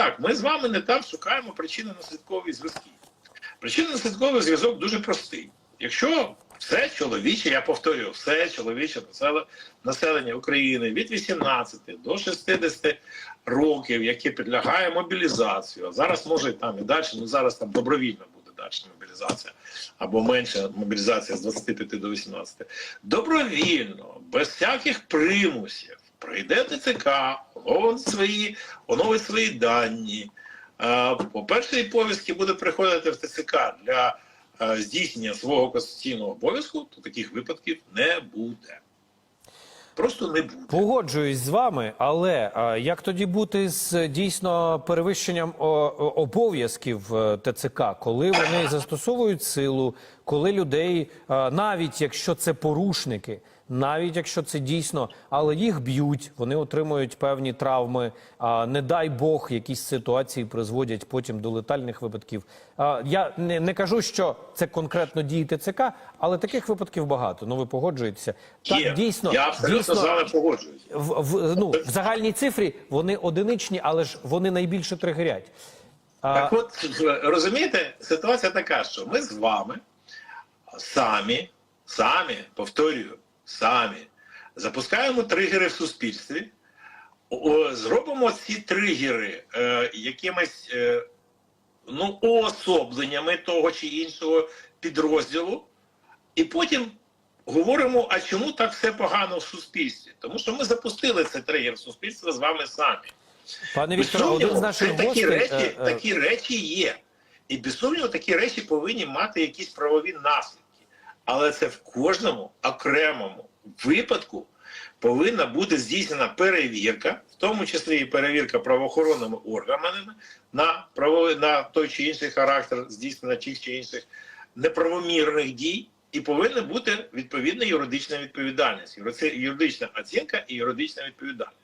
Так, ми з вами не там шукаємо причинно-наслідкові зв'язки. Причинно-наслідковий зв'язок дуже простий. Якщо все чоловіче, я повторюю, все чоловіче населення України від 18 до 60 років, яке підлягає мобілізацію, а зараз може там і далі, ну зараз там добровільно буде далі мобілізація, або менша мобілізація з 25 до 18. Добровільно, без всяких примусів, прийде ТЦК, оновить свої, оновить свої дані. Е, По першій повістці буде приходити в ТЦК для е, здійснення свого конституційного обов'язку, то таких випадків не буде. Просто не буде. Погоджуюсь з вами, але а, як тоді бути з дійсно перевищенням обов'язків е, ТЦК, коли вони застосовують силу, коли людей, навіть якщо це порушники, навіть якщо це дійсно, але їх б'ють, вони отримують певні травми. А не дай Бог, якісь ситуації призводять потім до летальних випадків. А, я не, не кажу, що це конкретно дії ТЦК, але таких випадків багато. Ну ви погоджуєтеся? Є. Так, дійсно, Я абсолютно з вами погоджуюсь. в, в, ну, в загальній цифрі вони одиничні, але ж вони найбільше тригерять. А, Так от розумієте, ситуація така, що ми з вами самі, самі, повторюю, самі запускаємо тригери в суспільстві, зробимо ці тригери е, якимись е, ну, уособленнями того чи іншого підрозділу, і потім говоримо, а чому так все погано в суспільстві? Тому що ми запустили цей тригер в суспільство з вами самі. пане Вікторе, один з наших такі гостей... речі, е, е, такі речі є. І без сумніву, такі речі повинні мати якісь правові наслідки. Але це в кожному окремому випадку повинна бути здійснена перевірка, в тому числі і перевірка правоохоронними органами на правовий на той чи інший характер здійснення тих чи інших неправомірних дій, і повинна бути відповідна юридична відповідальність, юридична оцінка і юридична відповідальність.